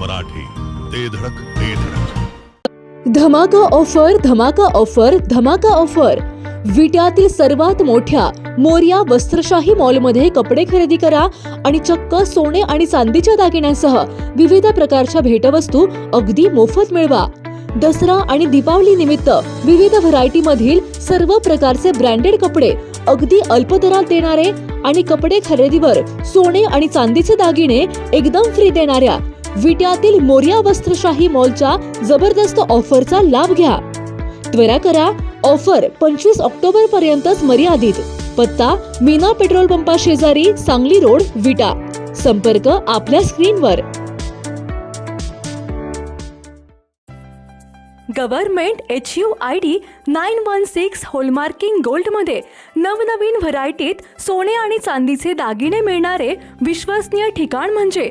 मराठी. ते धडक ते धडक. धमाका ऑफर धमाका ऑफर धमाका ऑफर. विट्यातील सर्वात मोठ्या मोर्या वस्त्रशाही मॉलमध्ये कपडे खरेदी करा आणि चक्क सोने आणि चांदीच्या दागिन्यांसह विविध प्रकारच्या भेटवस्तू अगदी मोफत मिळवा. दसरा आणि दीपावली निमित्त विविध व्हरायटी मधील सर्व प्रकारचे ब्रँडेड कपडे अगदी अल्प दरात देणारे आणि कपडे खरेदीवर सोने आणि चांदीचे दागिने एकदम फ्री देणाऱ्या विट्यातील मोर्या वस्त्रशाही मॉलच्या जबरदस्त ऑफरचा लाभ घ्या. त्वरा करा ऑफर पंचवीस ऑक्टोबर पर्यंतच मर्यादित. पत्ता मीना पेट्रोल पंपा शेजारी सांगली रोड विटा. संपर्क आपल्या स्क्रीनवर. Government H U I D nine one six hallmarking गोल्डमध्ये नवनवीन व्हरायटीत सोने आणि चांदीचे दागिने मिळणारे विश्वसनीय ठिकाण म्हणजे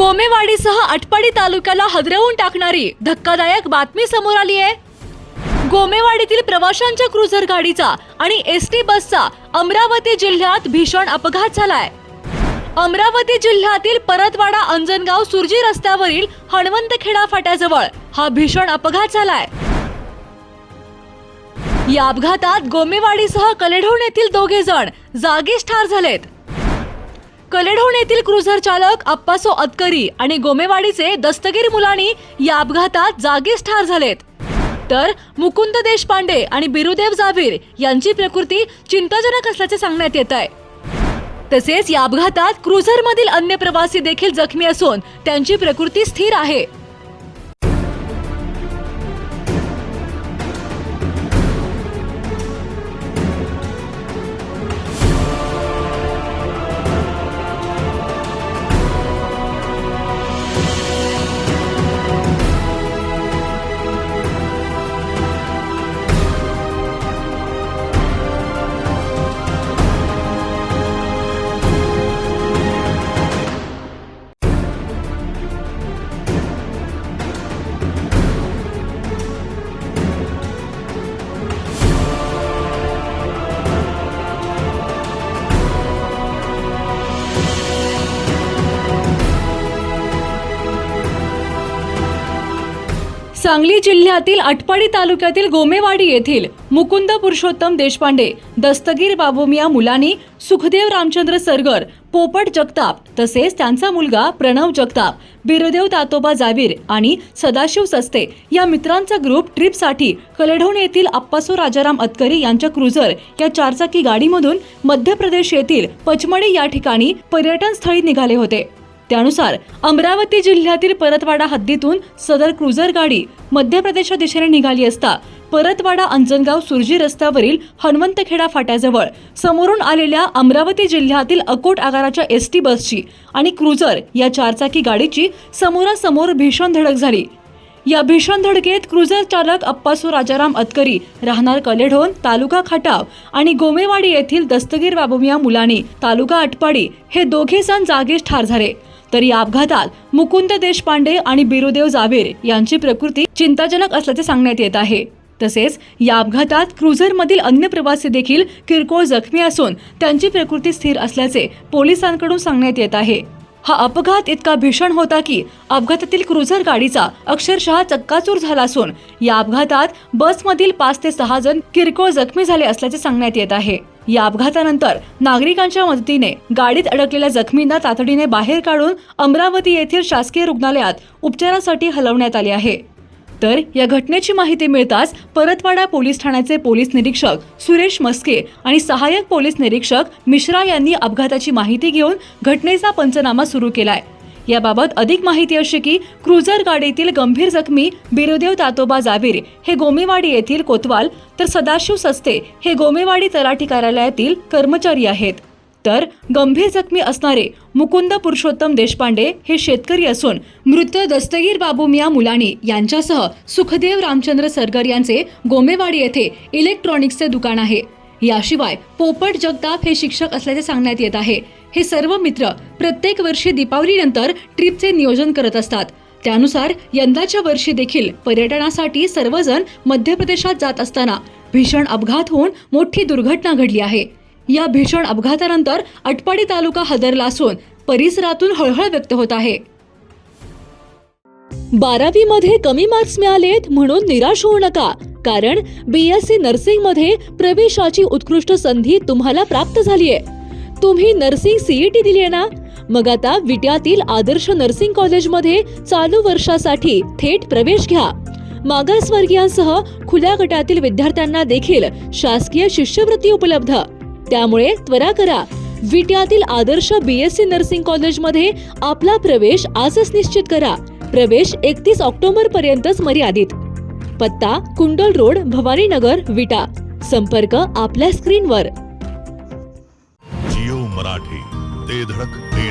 गोमेवाडीसह आटपाडी तालुक्याला हदरवून टाकणारी धक्कादायक बातमी समोर आली आहे. गोमेवाडीतील प्रवाशांच्या क्रुझर गाडीचा आणि एस टी बसचा अमरावती जिल्ह्यात भीषण अपघात झालाय. अमरावती जिल्ह्यातील परतवाडा अंजनगाव सुरजी रस्त्यावरील हणवंतखेडा फाट्याजवळ हा भीषण अपघात झालाय. या अपघातात गोमेवाडीसह कलेढोण येथील दोघे जण जागीच ठार झालेत. कलेढोण येथील क्रुझर चालक अप्पासो अतकरी आणि गोमेवाडीचे दस्तगीर मुलानी या अपघातात जागीच ठार झालेत. तर मुकुंद देशपांडे आणि बिरुदेव जाभीर यांची प्रकृती चिंताजनक असल्याचे सांगण्यात येत आहे. तसेच या अपघातात क्रुझर मधील अन्य प्रवासी देखील जखमी असून त्यांची प्रकृती स्थिर आहे. सांगली जिल्ह्यातील अटपाडी तालुक्यातील गोमेवाडी येथील मुकुंद पुरुषोत्तम देशपांडे दस्तगीर बाबुमिया मुलानी सुखदेव रामचंद्र सरगर पोपट जगताप तसेच त्यांचा मुलगा प्रणव जगताप बिरदेव तातोबा जावीर आणि सदाशिव सस्ते या मित्रांचा ग्रुप ट्रिपसाठी कलेढोण येथील अप्पासो राजाराम अतकरी यांच्या क्रुझर या चारचाकी गाडीमधून मध्य प्रदेश येथील पचमडी या ठिकाणी पर्यटन स्थळी निघाले होते. त्यानुसार अमरावती जिल्ह्यातील परतवाडा हद्दीतून सदर क्रुझर गाडी मध्य प्रदेशच्या दिशेने निघाली असता परतवाडा अंजनगाव सुरजी रस्त्यावरील हनुमंतखेडा फाट्याजवळ समोरून आलेल्या अमरावती जिल्ह्यातील अकोट आगाराच्या एस टी बसची आणि क्रुझर या चारचाकी गाडीची समोरासमोर भीषण धडक झाली. या भीषण धडकेत क्रुझर चालक अप्पासो राजाराम अतकरी राहणार कलेढोण तालुका खटाव आणि गोमेवाडी येथील दस्तगीर बाबूमिया मुलानी तालुका अटपाडी हे दोघे जण जागीच ठार झाले. तर या अपघातात मुकुंद देशपांडे आणि बिरुदेव जावेर यांची प्रकृती चिंताजनक असल्याचे सांगण्यात येत आहे. तसेच या अपघातात क्रुझरमधील अन्य प्रवासी देखील किरकोळ जखमी असून त्यांची प्रकृती स्थिर असल्याचे पोलिसांकडून सांगण्यात येत आहे. हा अपघात इतका भीषण होता की अपघातातील क्रुझर गाडीचा अक्षरशः चक्काचूर झाला असून या अपघातात बसमधील पाच ते सहा जण किरकोळ जखमी झाले असल्याचे सांगण्यात येत आहे. या अपघातानंतर नागरिकांच्या मदतीने गाडीत अडकलेल्या जखमींना तातडीने बाहेर काढून अमरावती येथील शासकीय रुग्णालयात उपचारासाठी हलवण्यात आले आहे. तर या घटनेची माहिती मिळताच परतवाडा पोलीस ठाण्याचे पोलीस निरीक्षक सुरेश मस्के आणि सहाय्यक पोलीस निरीक्षक मिश्रा यांनी अपघाताची माहिती घेऊन घटनेचा पंचनामा सुरू केलाय. याबाबत अधिक माहिती अशी की क्रुझर गाडीतील गंभीर जखमी बिरुदेव तातोबा जावीर हे गोमेवाडी येथील कोतवाल तर सदाशिव सस्ते हे गोमेवाडी तलाठी कार्यालयातील कर्मचारी आहेत. तर गंभीर जखमी असणारे मुकुंद पुरुषोत्तम देशपांडे हे शेतकरी असून मृत दस्तगीर बाबू मिया मुलानी यांच्यासह सुखदेव रामचंद्र सरगर यांचे गोमेवाडी येथे इलेक्ट्रॉनिक्सचे दुकान आहे. याशिवाय पोपट जगताप हे शिक्षक असल्याचे सांगण्यात येत आहे. हे सर्व मित्र प्रत्येक वर्षी दीपावलीनंतर ट्रिपचे नियोजन करत असतात. त्यानुसार यंदाच्या वर्षी देखील पर्यटनासाठी सर्वजण मध्य प्रदेशात जात असताना भीषण अपघात होऊन मोठी दुर्घटना घडली आहे. या भीषण अपघातानंतर अटपाडी तालुका हादरला असून परिसरातून हळहळ व्यक्त होत आहे. बारावी मध्ये कमी मार्क्स मिळालेत म्हणून निराश होऊ नका कारण बीएससी नर्सिंगमध्ये प्रवेशाची उत्कृष्ट संधी तुम्हाला प्राप्त झालीय. तुम्ही नर्सिंग सीईटी दिली आहे ना? मग आता विट्यातील आदर्श नर्सिंग कॉलेजमध्ये चालू वर्षासाठी थेट प्रवेश घ्या. मागासवर्गीयांसह खुल्या गटातील विद्यार्थ्यांना देखील शासकीय शिष्यवृत्ती उपलब्ध. त्यामुळे त्वरा करा. विट्यातील आदर्श बीएससी नर्सिंग कॉलेजमध्ये आपला प्रवेश आजच निश्चित करा. प्रवेश एकतीस ऑक्टोबर पर्यंतच मर्यादित. पत्ता कुंडल रोड भवानीनगर विटा. संपर्क आपल्या स्क्रीनवर. मराठी. ते धडक ते